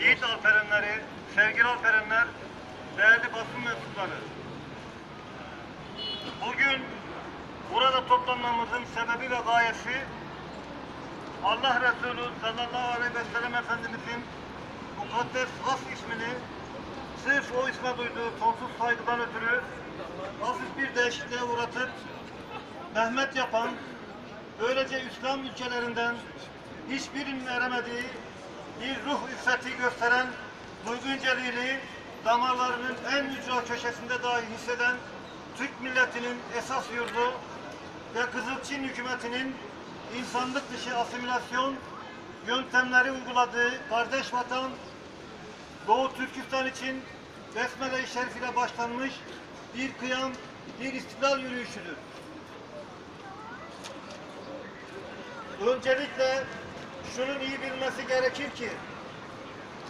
yiğit alperenleri, sevgili alperenler, değerli basın mensupları. Bugün burada toplanmamızın sebebi ve gayesi Allah Resulü sallallahu aleyhi ve sellem Efendimizin mukaddes has ismini sırf o isme duyduğu sonsuz saygıdan ötürü hafif bir değişikliğe uğratıp Mehmet yapan, böylece İslam ülkelerinden hiçbirinin eremediği bir ruh iffeti gösteren duygu inceliğini damarlarının en ücra köşesinde dahi hisseden Türk milletinin esas yurdu ve Kızıl Çin hükümetinin insanlık dışı asimilasyon yöntemleri uyguladığı kardeş vatan Doğu Türkistan için Besmele-i Şerif ile başlanmış bir kıyam, bir istiklal yürüyüşüdür. Öncelikle şunun iyi bilmesi gerekir ki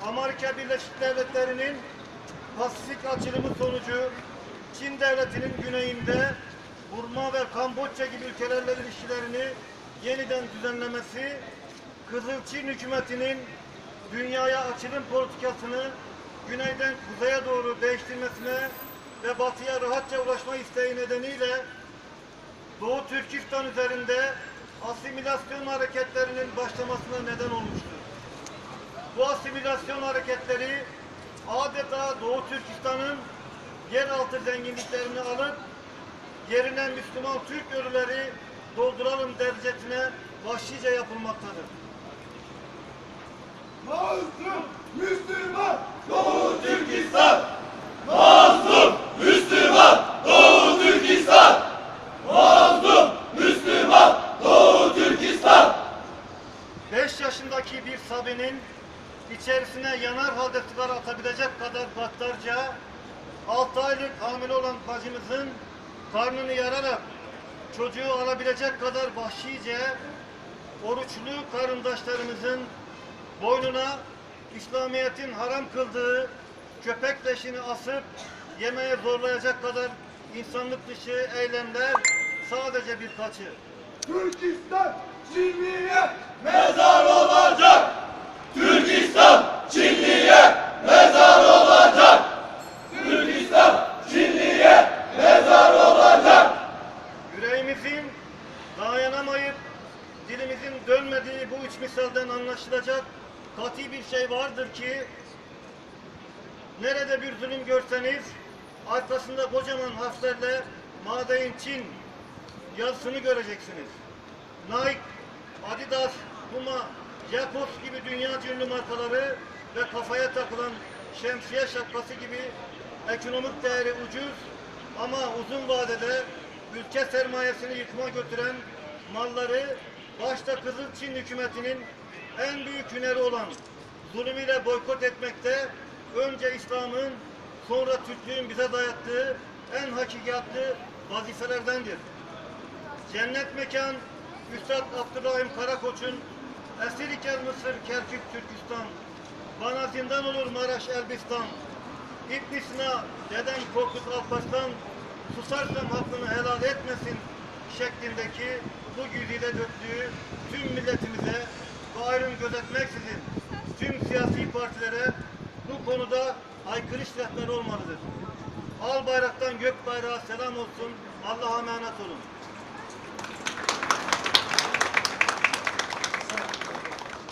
Amerika Birleşik Devletleri'nin Pasifik açılımı sonucu Çin devletinin güneyinde Burma ve Kamboçya gibi ülkelerle ilişkilerini yeniden düzenlemesi, Kızıl Çin hükümetinin dünyaya açılım politikasını güneyden kuzeye doğru değiştirmesine ve batıya rahatça ulaşma isteği nedeniyle Doğu Türkistan üzerinde asimilasyon hareketlerinin başlamasına neden olmuştur. Bu asimilasyon hareketleri adeta Doğu Türkistan'ın yeraltı zenginliklerini alıp yerine Müslüman Türk ölüleri dolduralım derecesine vahşice yapılmaktadır. Mazlum Müslüman Doğu Türkistan! Mazlum Müslüman! Doğu Türkistan! Mazlum Müslüman! Doğu Türkistan! 5 yaşındaki bir Sabi'nin içerisine yanar halde sigara atabilecek kadar gaddarca 6 aylık hamile olan bacımızın karnını yararak çocuğu alabilecek kadar vahşice oruçlu karındaşlarımızın boynuna İslamiyet'in haram kıldığı köpek leşini asıp yemeye zorlayacak kadar insanlık dışı eylemler sadece birkaçı. Türkistan Çinliye Mezar olacak! Türkistan Çinliye mezar olacak! Türkistan Çinliye mezar olacak! Yüreğimizin dayanamayıp dilimizin dönmediği bu üç misalden anlaşılacak kati bir şey vardır ki nerede bir zulüm görseniz arkasında kocaman harflerle Madein Çin yazısını göreceksiniz. Nike, Adidas, Puma, Jakobs gibi dünya ünlü markaları ve kafaya takılan şemsiye şapkası gibi ekonomik değeri ucuz ama uzun vadede ülke sermayesini yıkma götüren malları başta Kızıl Çin hükümetinin en büyük hüneri olan zulümüyle boykot etmekte önce İslam'ın sonra Türklüğün bize dayattığı en hakikatli vazifelerdendir. Cennet mekan Üstad Abdurrahim Karakoç'un Esir iken Mısır, Kerkük, Türkistan Bana zindan olur Maraş, Elbistan İbn Sina, deden Korkut Alparslan Susarsam hakkını helal etmesin şeklindeki bu güzide döktüğü tüm milletimize ve ayrım gözetmeksizin tüm siyasi partilere bu konuda haykırış rehberi olmalıdır. Al bayraktan gök bayrağı selam olsun. Allah'a emanet olun.